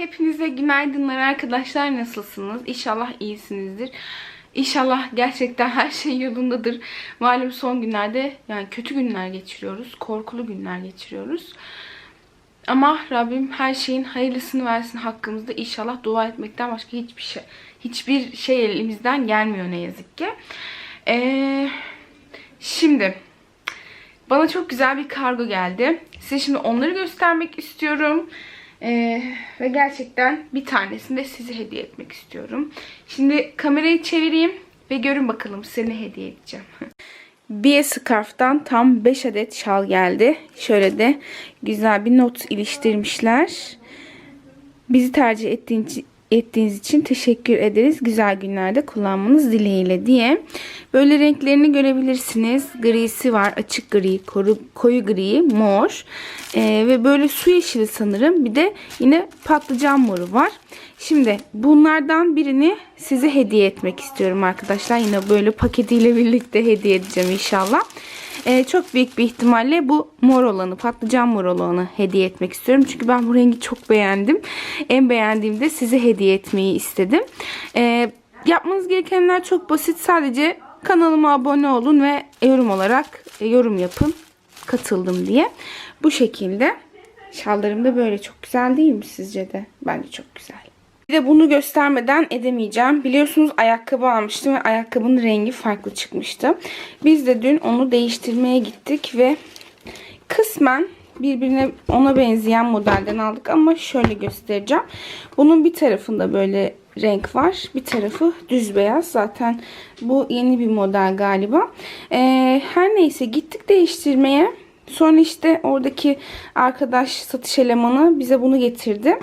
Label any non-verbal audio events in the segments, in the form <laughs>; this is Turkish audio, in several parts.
Hepinize günaydınlar arkadaşlar. Nasılsınız? İnşallah iyisinizdir. İnşallah gerçekten <laughs> her şey yolundadır. Malum son günlerde yani kötü günler geçiriyoruz. Korkulu günler geçiriyoruz. Ama Rabbim her şeyin hayırlısını versin hakkımızda. İnşallah dua etmekten başka hiçbir şey hiçbir şey elimizden gelmiyor ne yazık ki. Ee, şimdi bana çok güzel bir kargo geldi. Size şimdi onları göstermek istiyorum. Ee, ve gerçekten bir tanesini de size hediye etmek istiyorum. Şimdi kamerayı çevireyim ve görün bakalım size ne hediye edeceğim. <laughs> Bir Scarf'tan tam 5 adet şal geldi. Şöyle de güzel bir not iliştirmişler. Bizi tercih ettiğiniz, ettiğiniz için teşekkür ederiz. Güzel günlerde kullanmanız dileğiyle diye. Böyle renklerini görebilirsiniz. Grisi var. Açık gri, koyu, koyu gri, mor. Ee, ve böyle su yeşili sanırım. Bir de yine patlıcan moru var. Şimdi bunlardan birini size hediye etmek istiyorum arkadaşlar. Yine böyle paketiyle birlikte hediye edeceğim inşallah. Ee, çok büyük bir ihtimalle bu mor olanı, patlıcan mor olanı hediye etmek istiyorum. Çünkü ben bu rengi çok beğendim. En beğendiğim de size hediye etmeyi istedim. Ee, yapmanız gerekenler çok basit. Sadece kanalıma abone olun ve yorum olarak e, yorum yapın. Katıldım diye. Bu şekilde. Şallarım da böyle çok güzel değil mi sizce de? Bence çok güzel. Bir de bunu göstermeden edemeyeceğim. Biliyorsunuz ayakkabı almıştım ve ayakkabının rengi farklı çıkmıştı. Biz de dün onu değiştirmeye gittik ve kısmen birbirine ona benzeyen modelden aldık ama şöyle göstereceğim. Bunun bir tarafında böyle renk var. Bir tarafı düz beyaz. Zaten bu yeni bir model galiba. Ee, her neyse gittik değiştirmeye. Sonra işte oradaki arkadaş satış elemanı bize bunu getirdi.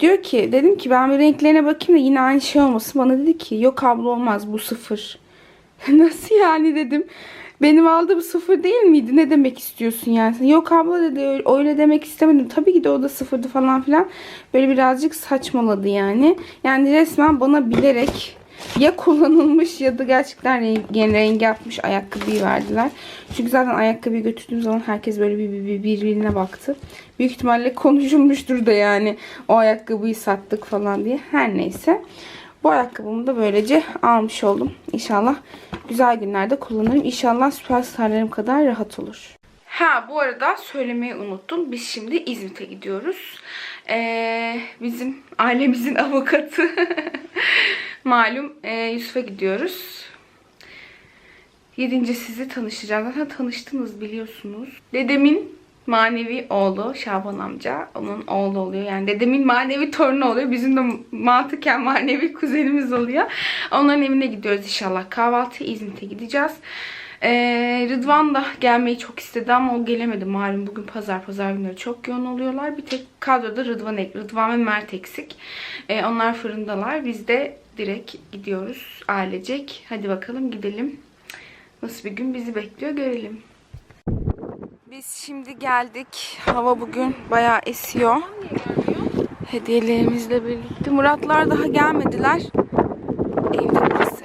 Diyor ki dedim ki ben bir renklerine bakayım da yine aynı şey olmasın. Bana dedi ki yok abla olmaz bu sıfır. <laughs> Nasıl yani dedim. Benim aldığım sıfır değil miydi? Ne demek istiyorsun yani? Yok abla dedi öyle demek istemedim. Tabii ki de o da sıfırdı falan filan. Böyle birazcık saçmaladı yani. Yani resmen bana bilerek ya kullanılmış ya da gerçekten yani rengi yapmış ayakkabıyı verdiler. Çünkü zaten ayakkabıyı götürdüğüm zaman herkes böyle bir, bir, bir birbirine baktı. Büyük ihtimalle konuşulmuştur da yani o ayakkabıyı sattık falan diye. Her neyse. Bu ayakkabımı da böylece almış oldum. İnşallah güzel günlerde kullanırım. İnşallah süperstarlarım kadar rahat olur. Ha bu arada söylemeyi unuttum. Biz şimdi İzmit'e gidiyoruz. Ee, bizim ailemizin avukatı <laughs> malum e, Yusuf'a gidiyoruz. Yedinci sizi tanışacağım. Zaten tanıştınız biliyorsunuz. Dedemin manevi oğlu Şaban amca. Onun oğlu oluyor. Yani dedemin manevi torunu oluyor. Bizim de mantıken manevi kuzenimiz oluyor. Onların evine gidiyoruz inşallah. Kahvaltı İzmit'e gideceğiz. Ee, Rıdvan da gelmeyi çok istedi ama o gelemedi. Malum bugün pazar pazar günleri çok yoğun oluyorlar. Bir tek kadroda Rıdvan, Rıdvan ve Mert eksik. Ee, onlar fırındalar. Biz de direkt gidiyoruz ailecek. Hadi bakalım gidelim. Nasıl bir gün bizi bekliyor görelim. Biz şimdi geldik. Hava bugün bayağı esiyor. Hediyelerimizle birlikte. Muratlar daha gelmediler. Evde burası.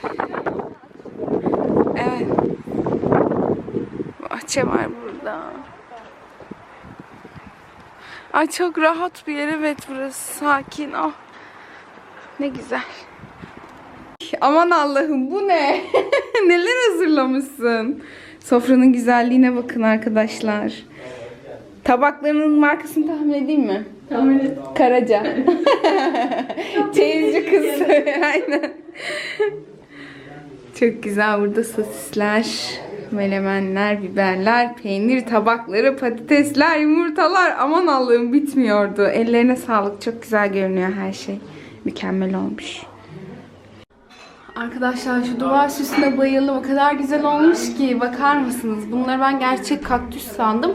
Evet. Bahçe var burada. Ay çok rahat bir yer evet burası. Sakin. Ah. Ne güzel. Aman Allah'ım bu ne? <laughs> Neler hazırlamışsın? Sofranın güzelliğine bakın arkadaşlar. Tabaklarının markasını tahmin edeyim mi? Tahmin et. Karaca. <laughs> <laughs> Çeyizci kız. Aynen. Çok güzel burada sosisler, melemenler, biberler, peynir tabakları, patatesler, yumurtalar. Aman Allah'ım bitmiyordu. Ellerine sağlık. Çok güzel görünüyor her şey. Mükemmel olmuş. Arkadaşlar şu duvar süsüne bayıldım. O kadar güzel olmuş ki. Bakar mısınız? Bunları ben gerçek kaktüs sandım.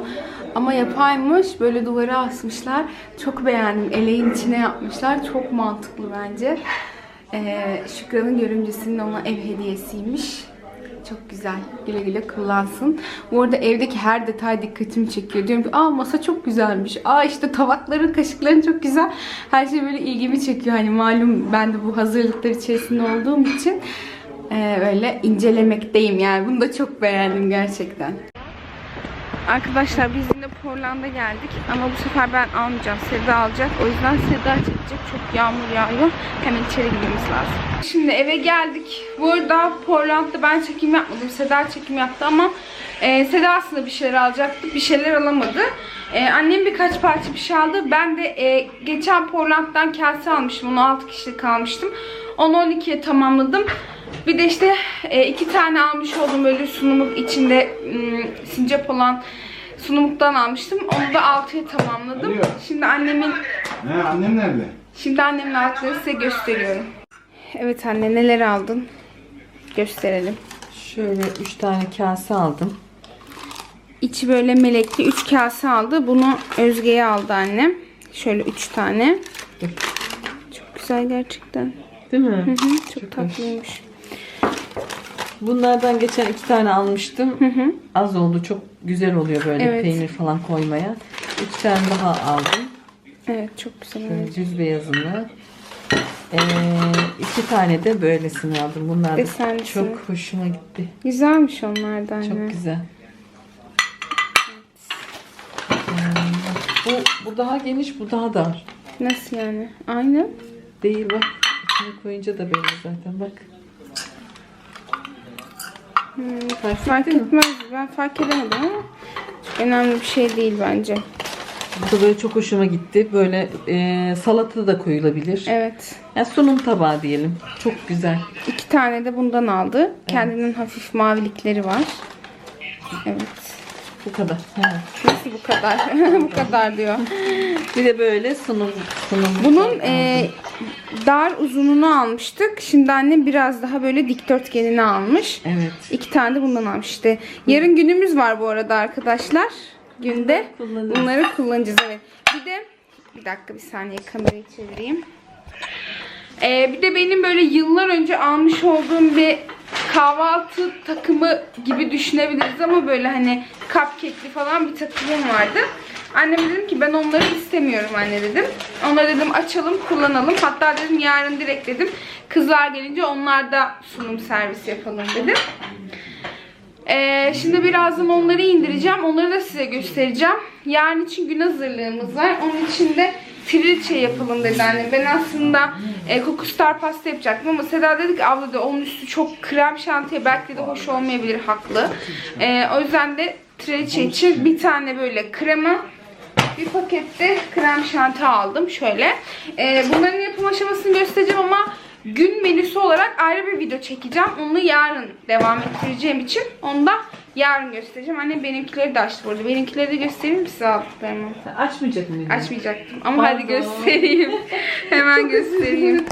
Ama yapaymış. Böyle duvara asmışlar. Çok beğendim. Eleğin içine yapmışlar. Çok mantıklı bence. Ee, Şükran'ın görümcesinin ona ev hediyesiymiş. Çok güzel. Güle güle kullansın. Bu arada evdeki her detay dikkatimi çekiyor. Diyorum ki aa masa çok güzelmiş. Aa işte tabakların, kaşıkların çok güzel. Her şey böyle ilgimi çekiyor. Hani malum ben de bu hazırlıklar içerisinde olduğum için e, öyle incelemekteyim yani. Bunu da çok beğendim gerçekten. Arkadaşlar biz yine Portland'a geldik ama bu sefer ben almayacağım. Seda alacak. O yüzden Seda çekecek. Çok yağmur yağıyor. Hemen içeri gitmemiz lazım. Şimdi eve geldik. Bu arada Portland'da ben çekim yapmadım. Seda çekim yaptı ama e, Seda aslında bir şeyler alacaktı. Bir şeyler alamadı. E, annem birkaç parça bir şey aldı. Ben de e, geçen Portland'dan kase almıştım. Onu 6 kişilik almıştım. Onu 12'ye tamamladım. Bir de işte e, iki tane almış olduğum böyle sunumluk içinde ım, sincap olan sunumluktan almıştım. Onu da 6'ya tamamladım. Alo. Şimdi annemin He annem nerede? şimdi annemin aldıklarını size gösteriyorum. Evet anne neler aldın? Gösterelim. Şöyle 3 tane kase aldım. İçi böyle melekli 3 kase aldı. Bunu Özge'ye aldı annem. Şöyle 3 tane. Çok güzel gerçekten. Değil mi? Hı hı, çok, Çok hoş. Bunlardan geçen iki tane almıştım. hı. Az oldu. Çok güzel oluyor böyle Evet. peynir falan koymaya. İki tane daha aldım. Evet çok güzel. Şöyle düz beyazını. Ee, iki tane de böylesini aldım. Bunlar da çok hoşuma gitti. Güzelmiş onlar da anne. Çok güzel. Ee, bu, bu daha geniş, bu daha dar. Nasıl yani? Aynı. Değil bak. İçine koyunca da belli zaten bak. Hmm, Fark fark ettin mi? etmez. Ben fark edemedim ama önemli bir şey değil bence. Bu da böyle çok hoşuma gitti. Böyle e, salata da koyulabilir. Evet. Yani sunum tabağı diyelim. Çok güzel. İki tane de bundan aldı. Kendinin hafif mavilikleri var. Evet. Bu kadar. Evet. Nasıl bu kadar? <laughs> bu kadar diyor. Bir de böyle sunum sunum. Bunun e, dar uzununu almıştık. Şimdi annem biraz daha böyle dikdörtgenini almış. Evet. İki tane de bundan almış işte. Yarın günümüz var bu arada arkadaşlar. Günde Kullanırız. bunları kullanacağız evet. Bir de bir dakika bir saniye kamerayı çevireyim. Ee, bir de benim böyle yıllar önce almış olduğum bir kahvaltı takımı gibi düşünebiliriz ama böyle hani cupcake'li falan bir takımım vardı. Anneme dedim ki ben onları istemiyorum anne dedim. Onları dedim açalım kullanalım. Hatta dedim yarın direkt dedim kızlar gelince onlar da sunum servisi yapalım dedim. Ee, şimdi birazdan onları indireceğim. Onları da size göstereceğim. Yarın için gün hazırlığımız var. Onun için de trilçe yapalım dedi anne. Ben aslında e, kokustar pasta yapacaktım ama Seda dedi ki abla da onun üstü çok krem şantiye belki de hoş olmayabilir haklı. Ee, o yüzden de trilçe için bir tane böyle krema bir pakette krem şanti aldım şöyle. Ee, bunların yapım aşamasını göstereceğim ama gün menüsü olarak ayrı bir video çekeceğim. Onu yarın devam ettireceğim için onu da yarın göstereceğim. Annem benimkileri de açtı bu arada. Benimkileri de göstereyim mi size aldıklarımı? Sen açmayacak mıydın? Açmayacaktım ama hadi Pardon. göstereyim. <laughs> Hemen göstereyim.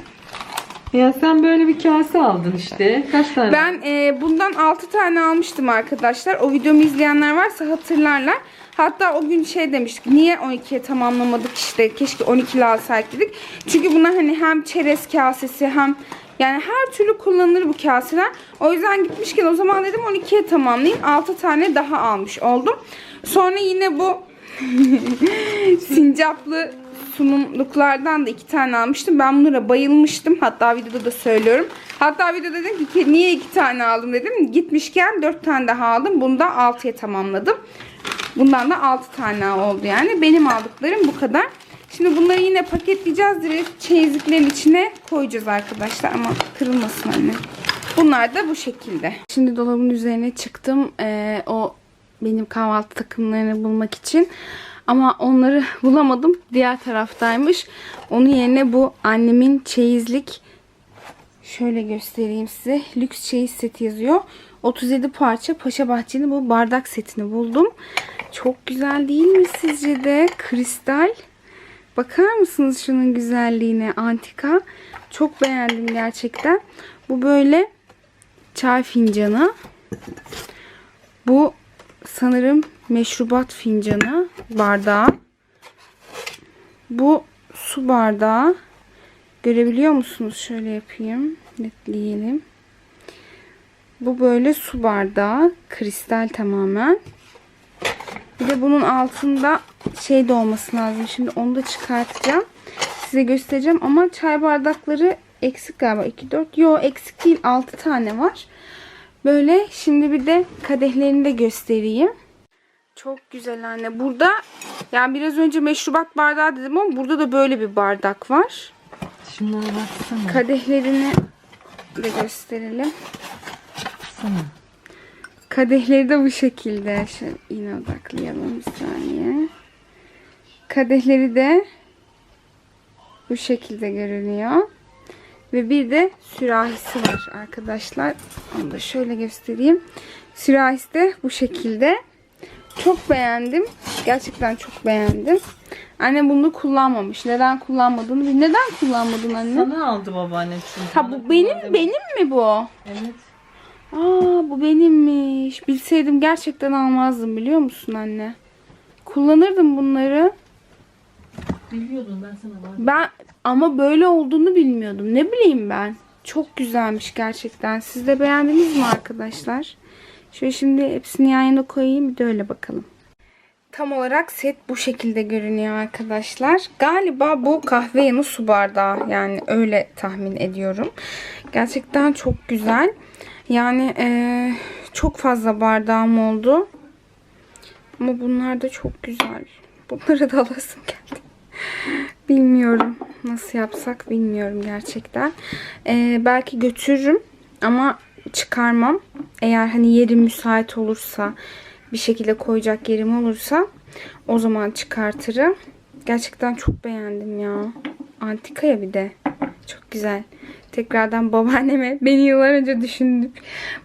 Ya sen böyle bir kase aldın işte. Kaç tane? Ben e, bundan 6 tane almıştım arkadaşlar. O videomu izleyenler varsa hatırlarlar. Hatta o gün şey demiştik. Niye 12'ye tamamlamadık işte. Keşke 12'li alsaydık. Çünkü buna hani hem çerez kasesi hem yani her türlü kullanılır bu kaseler. O yüzden gitmişken o zaman dedim 12'ye tamamlayayım. 6 tane daha almış oldum. Sonra yine bu <laughs> sincaplı sunumluklardan da iki tane almıştım. Ben bunlara bayılmıştım. Hatta videoda da söylüyorum. Hatta videoda dedim ki niye iki tane aldım dedim. Gitmişken dört tane daha aldım. Bunu da altıya tamamladım. Bundan da altı tane oldu yani. Benim aldıklarım bu kadar. Şimdi bunları yine paketleyeceğiz. Direkt çeyizliklerin içine koyacağız arkadaşlar. Ama kırılmasın anne. Bunlar da bu şekilde. Şimdi dolabın üzerine çıktım. Ee, o benim kahvaltı takımlarını bulmak için. Ama onları <laughs> bulamadım. Diğer taraftaymış. Onun yerine bu annemin çeyizlik şöyle göstereyim size. Lüks çeyiz seti yazıyor. 37 parça Paşa Bahçe'nin bu bardak setini buldum. Çok güzel değil mi sizce de? Kristal. Bakar mısınız şunun güzelliğine? Antika. Çok beğendim gerçekten. Bu böyle çay fincanı. Bu sanırım meşrubat fincanı, bardağı. Bu su bardağı. Görebiliyor musunuz? Şöyle yapayım. Netleyelim. Bu böyle su bardağı. Kristal tamamen. Bir de bunun altında şey de olması lazım. Şimdi onu da çıkartacağım. Size göstereceğim ama çay bardakları eksik galiba. 2, 4. Yo eksik değil. 6 tane var. Böyle şimdi bir de kadehlerini de göstereyim. Çok güzel anne. Burada yani biraz önce meşrubat bardağı dedim ama burada da böyle bir bardak var. Şunlara baksana. Kadehlerini de gösterelim. Sana. Kadehleri de bu şekilde. Şöyle yine odaklayalım bir saniye. Kadehleri de bu şekilde görünüyor. Ve bir de sürahisi var arkadaşlar. Onu da şöyle göstereyim. Sürahisi de bu şekilde. Çok beğendim. Gerçekten çok beğendim. Anne bunu kullanmamış. Neden kullanmadığını. Neden kullanmadın anne? Sana aldı babaannem çünkü. Ha bu benim benim mi bu? Evet. Aa bu benimmiş. Bilseydim gerçekten almazdım biliyor musun anne? Kullanırdım bunları. Biliyordum ben sana var. Ben ama böyle olduğunu bilmiyordum. Ne bileyim ben. Çok güzelmiş gerçekten. Siz de beğendiniz mi arkadaşlar? Şöyle şimdi hepsini yan yana koyayım bir de öyle bakalım. Tam olarak set bu şekilde görünüyor arkadaşlar. Galiba bu kahve yanı su bardağı. Yani öyle tahmin ediyorum. Gerçekten çok güzel. Yani eee, çok fazla bardağım oldu. Ama bunlar da çok güzel. Bunları da alasım geldi. Bilmiyorum. Nasıl yapsak bilmiyorum gerçekten. Ee, belki götürürüm ama çıkarmam. Eğer hani yerim müsait olursa bir şekilde koyacak yerim olursa o zaman çıkartırım. Gerçekten çok beğendim ya. Antika ya bir de. Çok güzel. Tekrardan babaanneme <laughs> beni yıllar önce düşündük.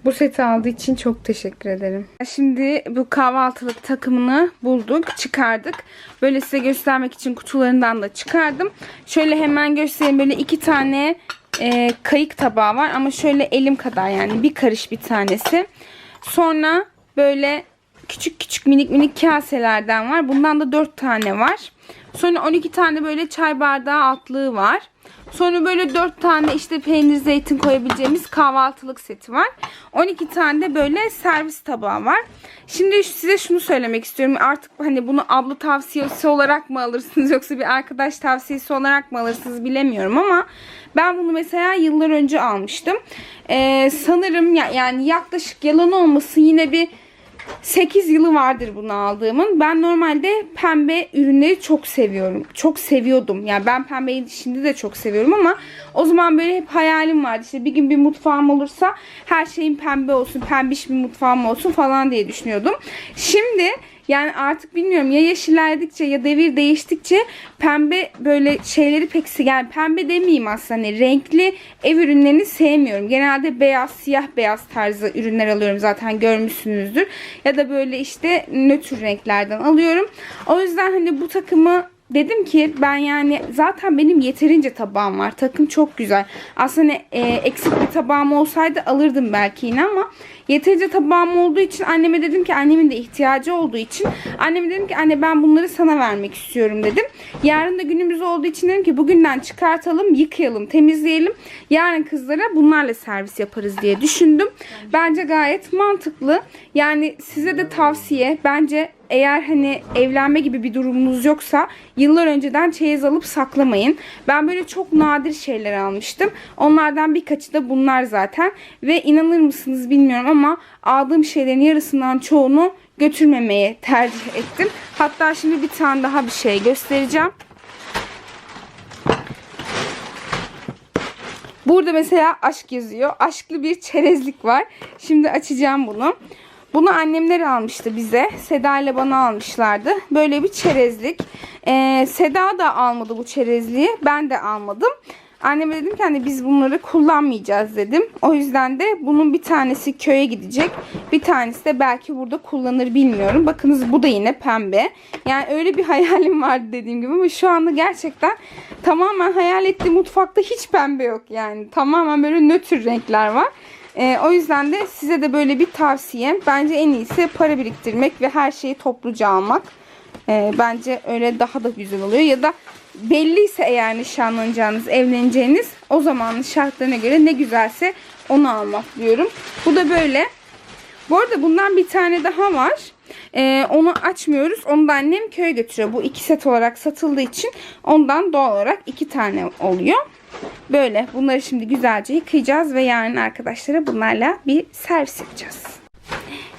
Bu seti aldığı için çok teşekkür ederim. Şimdi bu kahvaltılık takımını bulduk, çıkardık. Böyle size göstermek için kutularından da çıkardım. Şöyle hemen göstereyim. Böyle iki tane e, kayık tabağı var ama şöyle elim kadar yani bir karış bir tanesi. Sonra böyle küçük küçük minik minik kaselerden var. Bundan da 4 tane var. Sonra 12 tane böyle çay bardağı altlığı var. Sonra böyle 4 tane işte peynir zeytin koyabileceğimiz kahvaltılık seti var. 12 tane de böyle servis tabağı var. Şimdi size şunu söylemek istiyorum. Artık hani bunu abla tavsiyesi olarak mı alırsınız yoksa bir arkadaş tavsiyesi olarak mı alırsınız bilemiyorum ama ben bunu mesela yıllar önce almıştım. Ee, sanırım ya, yani yaklaşık yalan olmasın yine bir 8 yılı vardır bunu aldığımın. Ben normalde pembe ürünleri çok seviyorum. Çok seviyordum. Yani ben pembeyi şimdi de çok seviyorum ama o zaman böyle hep hayalim vardı. İşte bir gün bir mutfağım olursa her şeyin pembe olsun, pembiş bir mutfağım olsun falan diye düşünüyordum. Şimdi yani artık bilmiyorum ya yaş ilerledikçe ya devir değiştikçe pembe böyle şeyleri pek yani pembe demeyeyim aslında hani renkli ev ürünlerini sevmiyorum. Genelde beyaz, siyah beyaz tarzı ürünler alıyorum zaten görmüşsünüzdür. Ya da böyle işte nötr renklerden alıyorum. O yüzden hani bu takımı dedim ki ben yani zaten benim yeterince tabağım var. Takım çok güzel. Aslında e, eksik bir tabağım olsaydı alırdım belki yine ama yeterince tabağım olduğu için anneme dedim ki annemin de ihtiyacı olduğu için anneme dedim ki anne ben bunları sana vermek istiyorum dedim. Yarın da günümüz olduğu için dedim ki bugünden çıkartalım, yıkayalım, temizleyelim. Yarın kızlara bunlarla servis yaparız diye düşündüm. Bence gayet mantıklı. Yani size de tavsiye bence eğer hani evlenme gibi bir durumunuz yoksa yıllar önceden çeyiz alıp saklamayın. Ben böyle çok nadir şeyler almıştım. Onlardan birkaçı da bunlar zaten. Ve inanır mısınız bilmiyorum ama aldığım şeylerin yarısından çoğunu götürmemeye tercih ettim. Hatta şimdi bir tane daha bir şey göstereceğim. Burada mesela aşk yazıyor. Aşklı bir çerezlik var. Şimdi açacağım bunu. Bunu annemler almıştı bize. Seda ile bana almışlardı. Böyle bir çerezlik. Ee, Seda da almadı bu çerezliği. Ben de almadım. Anneme dedim ki hani biz bunları kullanmayacağız dedim. O yüzden de bunun bir tanesi köye gidecek. Bir tanesi de belki burada kullanır bilmiyorum. Bakınız bu da yine pembe. Yani öyle bir <laughs> hayalim vardı dediğim gibi ama şu anda gerçekten tamamen hayal ettiğim mutfakta hiç pembe yok yani. Tamamen böyle nötr renkler var. Ee, o yüzden de size de böyle bir tavsiyem. Bence en iyisi para biriktirmek ve her şeyi topluca almak. Ee, bence öyle daha da güzel oluyor. Ya da belliyse eğer nişanlanacağınız, evleneceğiniz o zamanın şartlarına göre ne güzelse onu almak diyorum. Bu da böyle. Bu arada bundan bir tane daha var. Ee, onu açmıyoruz. Onu da annem köye götürüyor. Bu iki set olarak satıldığı için ondan doğal olarak iki tane oluyor. Böyle. Bunları şimdi güzelce yıkayacağız ve yarın arkadaşlara bunlarla bir servis yapacağız.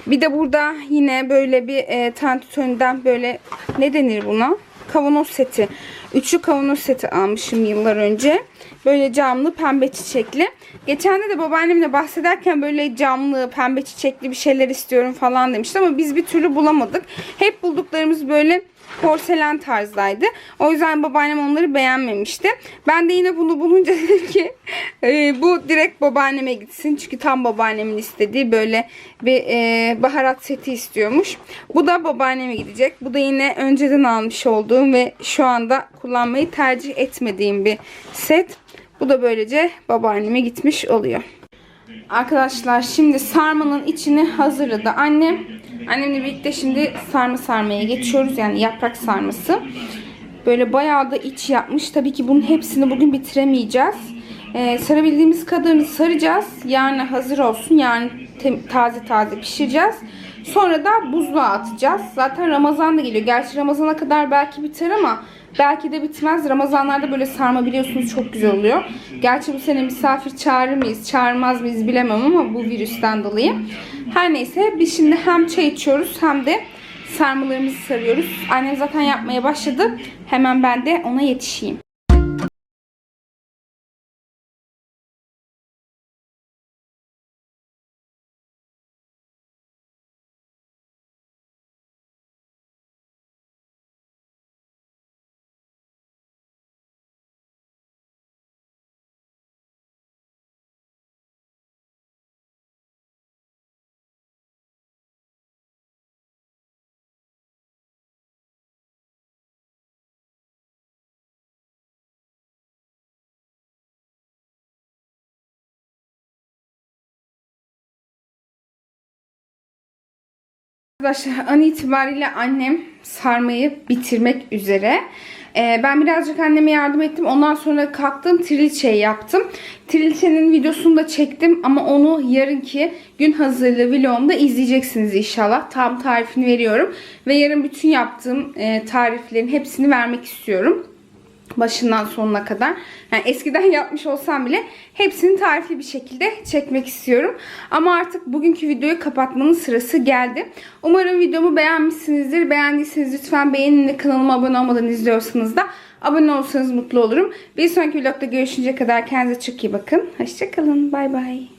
Bir de burada yine böyle bir e, Tantutöne'den böyle ne denir buna? Kavanoz seti. Üçlü kavanoz seti almışım yıllar önce. Böyle camlı pembe çiçekli. Geçen de de babaannemle bahsederken böyle camlı pembe çiçekli bir şeyler istiyorum falan demişti ama biz bir türlü bulamadık. Hep bulduklarımız böyle porselen tarzdaydı. O yüzden babaannem onları beğenmemişti. Ben de yine bunu bulunca <laughs> dedim ki e, bu direkt babaanneme gitsin. Çünkü tam babaannemin istediği böyle bir e, baharat seti istiyormuş. Bu da babaanneme gidecek. Bu da yine önceden almış olduğum ve şu anda kullanmayı tercih etmediğim bir set. Bu da böylece babaanneme gitmiş oluyor. Arkadaşlar şimdi sarmanın içini hazırladı annem. Annemle birlikte şimdi sarma sarmaya geçiyoruz. Yani yaprak sarması. Böyle bayağı da iç yapmış. Tabii ki bunun hepsini bugün bitiremeyeceğiz. Ee, sarabildiğimiz kadarını saracağız. Yarın hazır olsun. Tem- taze taze pişireceğiz. Sonra da buzluğa atacağız. Zaten Ramazan da geliyor. Gerçi Ramazan'a kadar belki biter ama belki de bitmez. Ramazanlarda böyle sarma biliyorsunuz çok güzel oluyor. Gerçi bu sene misafir çağırır mıyız, çağırmaz mıyız bilemem ama bu virüsten dolayı. Her neyse biz şimdi hem çay içiyoruz hem de sarmalarımızı sarıyoruz. Annem zaten yapmaya başladı. Hemen ben de ona yetişeyim. Arkadaşlar an itibariyle annem sarmayı bitirmek üzere. Ee, ben birazcık anneme yardım ettim. Ondan sonra kalktım trilçe yaptım. Trilçenin videosunu da çektim ama onu yarınki gün hazırlığı vlogumda izleyeceksiniz inşallah. Tam tarifini veriyorum. Ve yarın bütün yaptığım e, tariflerin hepsini vermek istiyorum başından sonuna kadar. Yani eskiden <laughs> yapmış olsam bile hepsini tarifli bir şekilde çekmek istiyorum. Ama artık bugünkü videoyu kapatmanın sırası geldi. Umarım videomu beğenmişsinizdir. Beğendiyseniz lütfen beğenin ve kanalıma abone olmadan izliyorsanız da abone olursanız mutlu olurum. Bir sonraki vlogda görüşünceye kadar kendinize çok iyi bakın. Hoşçakalın. Bay bay.